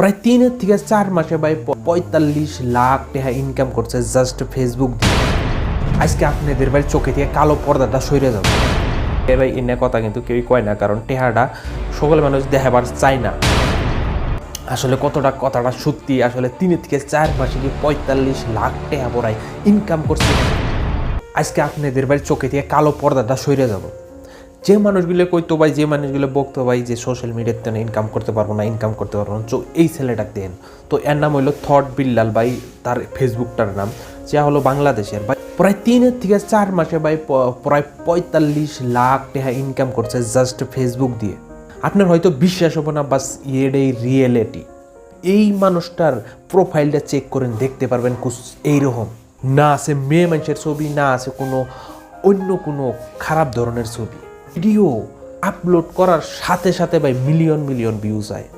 প্রায় তিনের থেকে চার মাসে ভাই পঁয়তাল্লিশ লাখ টাকা ইনকাম করছে জাস্ট ফেসবুক দিয়ে। আজকে আপনাদের ভাই চোখে থেকে কালো পর্দাটা সরে যাবে। এ ভাই এনে কথা কিন্তু কেউই কয় না, কারণ টেহাটা সকল মানুষ দেখাবার চায় না। আসলে কতটা কথাটা সত্যি, আসলে তিন থেকে চার মাসে কি পঁয়তাল্লিশ লাখ টাকা পড়ায় ইনকাম করছে। আজকে আপনাদের ভাই চোখে থেকে কালো পর্দাটা সরে যাব। যে মানুষগুলো কইতো ভাই, যে মানুষগুলো বকতো ভাই যে সোশ্যাল মিডিয়াতে ইনকাম করতে পারব না ইনকাম করতে পারব না, তো এই ছেলেটা দেন। তো এর নাম হইল থট বিল্লাল ভাই, তার ফেসবুকটার নাম। যা হলো বাংলাদেশের ভাই। প্রায় তিনের থেকে চার মাসে ভাই প্রায় পঁয়তাল্লিশ লাখ টাকা ইনকাম করছে জাস্ট ফেসবুক দিয়ে। আপনার হয়তো বিশ্বাস হবে না, বাস এটাই রিয়েলিটি এই মানুষটার প্রোফাইলটা চেক করেন, দেখতে পারবেন এইরকম। না আছে মেয়ে মানুষের ছবি, না আছে কোনো, অন্য কোনো খারাপ ধরনের ছবি। ভিডিও আপলোড করার সাথে সাথে ভাই মিলিয়ন মিলিয়ন ভিউজ হয়।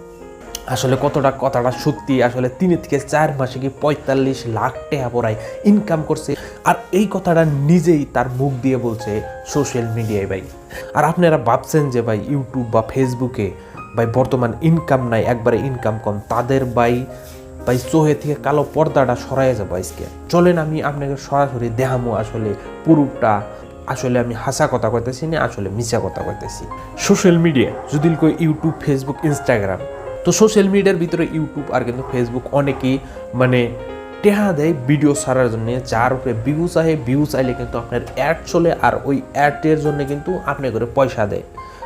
আসলে কতটা কথাটা সত্যি, আসলে তিন থেকে চার মাসে কি পঁয়তাল্লিশ লাখ টাকা পড়ায় ইনকাম করছে। আর এই কথাটা নিজেই তার মুখ দিয়ে বলছে সোশ্যাল মিডিয়ায় ভাই। আর আপনারা ভাবছেন যে ভাই ইউটিউব বা ফেসবুকে ভাই বর্তমান ইনকাম নাই, একবারে ইনকাম কম। তাদের ভাই ভাই চোহে থেকে কালো পর্দাটা সরাই যাব আজকে। চলেন আমি আপনাকে সরাসরি দেখামো আসলে পুরুপটা। আসলে আমি হাসা কথা কইতেছি না, আসলে মিছা কথা কইতেছি। সোশ্যাল মিডিয়া যদি কই ইউটিউব ফেসবুক ইনস্টাগ্রাম তো সোশ্যাল মিডিয়ার ভিতরে ইউটিউব আর কিন্তু ফেসবুক অনেকেই মানে টেহা দেয় ভিডিও ছাড়ার জন্য, যার উপরে ভিউজ আহে ভিউজ আইলে কিন্তু আপনার অ্যাড চলে আর ওই অ্যাডের জন্য কিন্তু আপনি করে পয়সা দেয়।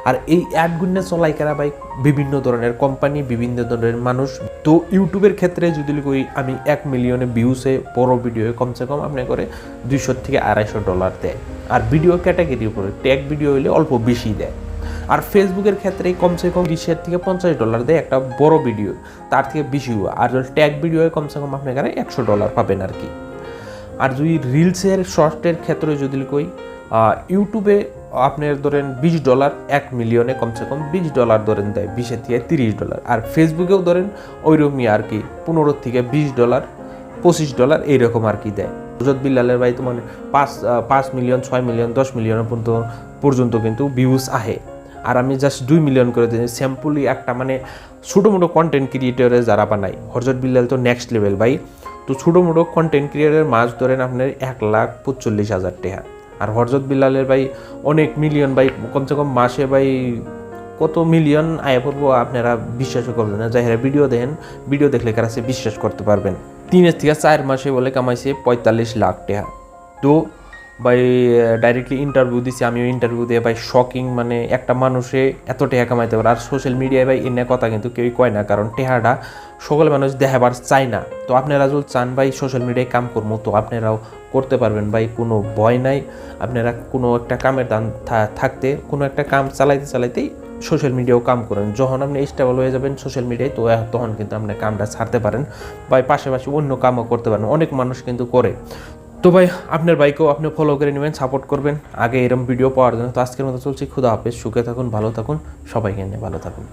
আর এই অ্যাডগুলো চলাই কারা ভাই? বিভিন্ন ধরনের কোম্পানি বিভিন্ন ধরনের মানুষ। তো ইউটিউবের ক্ষেত্রে যদি কই, আমি এক মিলিয়নে ভিউসে বড় ভিডিও কমসে কম আপনি করে দুইশো থেকে আড়াইশো ডলার দেয়। আর ভিডিও ক্যাটাগরির উপরে ট্যাগ ভিডিও হলে অল্প বেশি দেয়। আর ফেসবুকের ক্ষেত্রে কমসে কম বিশের থেকে পঞ্চাশ ডলার দেয় একটা বড় ভিডিও তার থেকে বেশি আর ট্যাগ ভিডিও কমসে কম আপনি এখানে একশো ডলার পাবেন আর কি। আর যদি রিলসের শর্টের ক্ষেত্রে যদি কই ইউটিউবে আপনার ধরেন বিশ ডলার এক মিলিয়নে কমসে কম বিশ ডলার ধরেন দেয়, বিশের থেকে তিরিশ ডলার আর ফেসবুকেও ধরেন ওইরকমই আর কি, পনেরো থেকে বিশ ডলার পঁচিশ ডলার এইরকম আর কি দেয়। হুজত বিল্লালের ভাই তো মানে পাঁচ পাঁচ মিলিয়ন ছয় মিলিয়ন দশ মিলিয়ন পর্যন্ত পর্যন্ত কিন্তু ভিউজ আহে। আর আমি জাস্ট দুই মিলিয়ন করে দিই স্যাম্পলি একটা মানে ছোটো মোটো কন্টেন্ট ক্রিয়েটরে যারা বানাই হরজত বিল্লাল তো নেক্সট লেভেল ভাই। তো ছোটো মোটো কন্টেন্ট ক্রিয়েটরের মাছ ধরেন আপনার এক লাখ পঁচল্লিশ হাজার টাকা। আর হরজত বিল্লালের ভাই অনেক মিলিয়ন ভাই, কমসে কম মাসে ভাই কত মিলিয়ন আয় পড়ব আপনারা বিশ্বাসও করবেন না। যাই ভিডিও দেখেন ভিডিও দেখলে কাছে বিশ্বাস করতে পারবেন। তিনের থেকে চার মাসে বলে কামাইছে পঁয়তাল্লিশ লাখ টাকা। তো ভাই ডাইরেক্টলি ইন্টারভিউ দিছি, আমিও ইন্টারভিউ দিয়ে, ভাই শকিং মানে একটা মানুষে এত টেহা কামাইতে পারে। আর সোশ্যাল মিডিয়ায় ভাই এনে কথা কিন্তু কেউই কয় না, কারণ টেহাটা সকল মানুষ দেখাবার চায় না। তো আপনারা যদি চান ভাই সোশ্যাল মিডিয়ায় কাম করব তো আপনারাও করতে পারবেন ভাই, কোনো ভয় নাই। আপনারা কোনো একটা কামের দান থাকতে, কোনো একটা কাম চালাইতে, চালাইতেই সোশ্যাল মিডিয়াও কাম করেন। যখন আপনি স্টেবল হয়ে যাবেন সোশ্যাল মিডিয়ায় তো তখন কিন্তু আপনি কামটা ছাড়তে পারেন। বা পাশাপাশি অন্য কামও করতে পারেন। অনেক মানুষ কিন্তু করে। তো ভাই, আপনার বাইকেও আপনি ফলো করে নেবেন সাপোর্ট করবেন। আগে এরম ভিডিও পাওয়ার জন্য। তো আজকের মতো চলছি। খুদা হাফেজ, সুখে থাকুন, ভালো থাকুন। সবাইকে নিয়ে ভালো থাকুন।